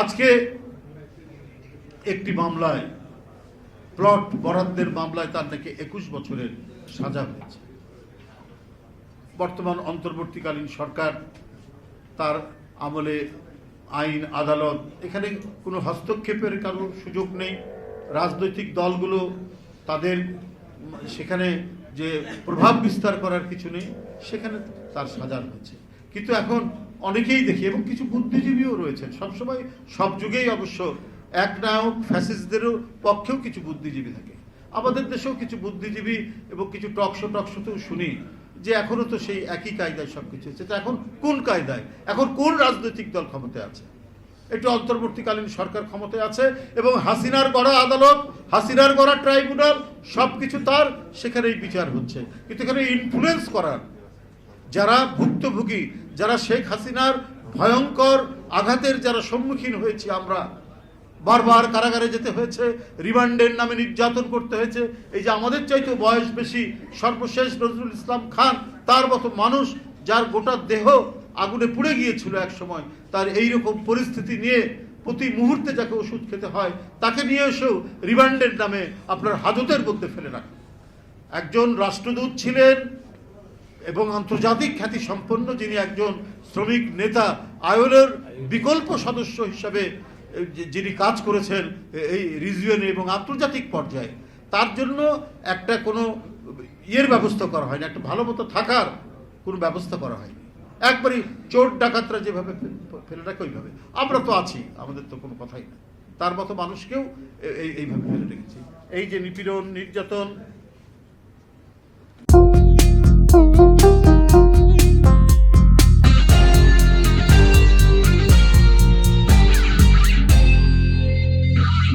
আজকে একটি মামলায়, প্লট বরাদ্দের মামলায় তার নাকি একুশ বছরের সাজা হয়েছে। বর্তমান অন্তর্বর্তীকালীন সরকার, তার আমলে আইন, আদালত, এখানে কোনো হস্তক্ষেপের কারও সুযোগ নেই। রাজনৈতিক দলগুলো তাদের, সেখানে যে প্রভাব বিস্তার করার কিছু নেই, সেখানে তার সাজা হয়েছে। কিন্তু এখন অনেকেই দেখি, এবং কিছু বুদ্ধিজীবীও রয়েছেন। সবসময় সব যুগেই অবশ্য এক নায়ক, ফ্যাসিস্টদেরও পক্ষেও কিছু বুদ্ধিজীবী থাকে। আমাদের দেশেও কিছু বুদ্ধিজীবী এবং কিছু টকশো টকশোতেও শুনি যে এখনও তো সেই একই কায়দায় সবকিছু হচ্ছে। তা এখন কোন কায়দায়? এখন কোন রাজনৈতিক দল ক্ষমতায় আছে? একটু অন্তর্বর্তীকালীন সরকার ক্ষমতায় আছে এবং হাসিনার গড়া আদালত, হাসিনার গড়া ট্রাইব্যুনাল, সবকিছু তার, সেখানেই বিচার হচ্ছে। কিন্তু এখানে ইনফ্লুয়েন্স করার, যারা ভুক্তভোগী যারা শেখ হাসিনার ভয়ঙ্কর আঘাতের যারা সম্মুখীন হয়েছি আমরা, বারবার কারাগারে যেতে হয়েছে, রিমান্ডের নামে নির্যাতন করতে হয়েছে। এই যে আমাদের চাইতে বয়স বেশি, সর্বশেষ নজরুল ইসলাম খান, তার মতো মানুষ যার গোটা দেহ আগুনে পুড়ে গিয়েছিল এক সময়, তার এই রকম পরিস্থিতি নিয়ে প্রতি মুহূর্তে যাকে ওষুধ খেতে হয়, তাকে নিয়ে এসেও রিমান্ডের নামে আপনার হাজতের মধ্যে ফেলে রাখা। একজন রাষ্ট্রদূত ছিলেন এবং আন্তর্জাতিক খ্যাতি সম্পন্ন যিনি একজন শ্রমিক নেতা আয়োলের বিকল্প সদস্য হিসাবে যিনি কাজ করেছেন এই রিজিয়নে এবং আন্তর্জাতিক পর্যায়ে, তার জন্য একটা কোনো ইয়ের ব্যবস্থা করা হয়নি, একটা ভালো মতো থাকার কোনো ব্যবস্থা করা হয়নি। একবারই চোর ডাকাতরা যেভাবে ফেলে রাখে, ওইভাবে। আমরা তো আছি, আমাদের তো কোনো কথাই না তার মতো মানুষকেও এই, এইভাবে ফেলে রেখেছি। এই যে নিপীড়ন, নির্যাতন